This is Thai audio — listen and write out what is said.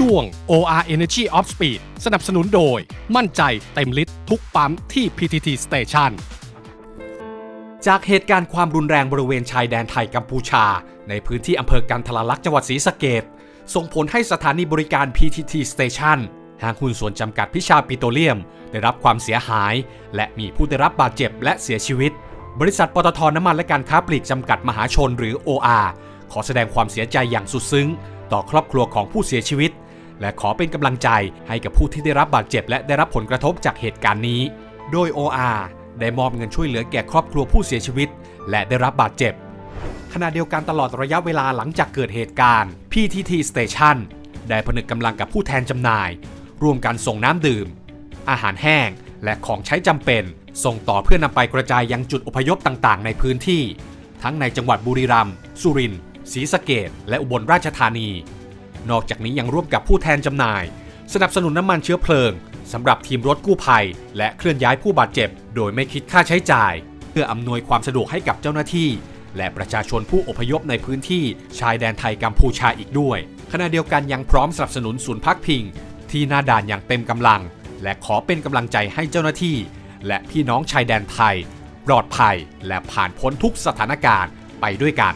ช่วง OR Energy of Speed สนับสนุนโดย มั่นใจเต็มลิตรทุกปั๊มที่ PTT Station จากเหตุการณ์ความรุนแรงบริเวณชายแดนไทยกัมพูชา ในพื้นที่อำเภอกันทรลักษณ์จังหวัดศรีสะเกดส่งผลให้สถานีบริการ PTT Station ห้างหุ้นส่วนจำกัดพิชาปิโตรเลียม ได้รับความเสียหาย และมีผู้ได้รับบาดเจ็บและเสียชีวิต บริษัทปตทน้ำมันและการค้าปลีกจำกัดมหาชนหรือ OR ขอแสดงความเสียใจอย่างสุดซึ้ง ต่อครอบครัวของผู้เสียชีวิต และขอเป็นกำลังใจให้กับผู้ที่ได้รับบาดเจ็บและได้รับผลกระทบจากเหตุการณ์นี้ โดย OR ได้มอบเงินช่วยเหลือแก่ครอบครัวผู้เสียชีวิต และได้รับบาดเจ็บ ขณะเดียวกันตลอดระยะเวลาหลังจากเกิดเหตุการณ์ PTT Station ได้ผนึกกำลังกับผู้แทนจำหน่าย ร่วมกันส่งน้ำดื่ม อาหารแห้ง และของใช้จำเป็น ส่งต่อเพื่อนำไปกระจายยังจุดอพยพต่างๆ ในพื้นที่ ทั้งในจังหวัดบุรีรัมย์สุรินทร์ศรีสะเกดและอุบลราชธานี นอกจากนี้ยังร่วมกับผู้แทนจำหน่าย สนับสนุนน้ำมันเชื้อเพลิงสำหรับทีมรถกู้ภัย และเคลื่อนย้ายผู้บาดเจ็บ โดยไม่คิดค่าใช้จ่าย เพื่ออำนวยความสะดวกให้กับเจ้าหน้าที่ และประชาชนผู้อพยพในพื้นที่ชายแดนไทยกัมพูชาอีกด้วย ขณะเดียวกันยังพร้อมสนับสนุนศูนย์พักพิง ที่หน้าด่านอย่างเต็มกำลัง และขอเป็นกำลังใจให้เจ้าหน้าที่ และพี่น้องชายแดนไทย ปลอดภัย และผ่านพ้นทุกสถานการณ์ไปด้วยกัน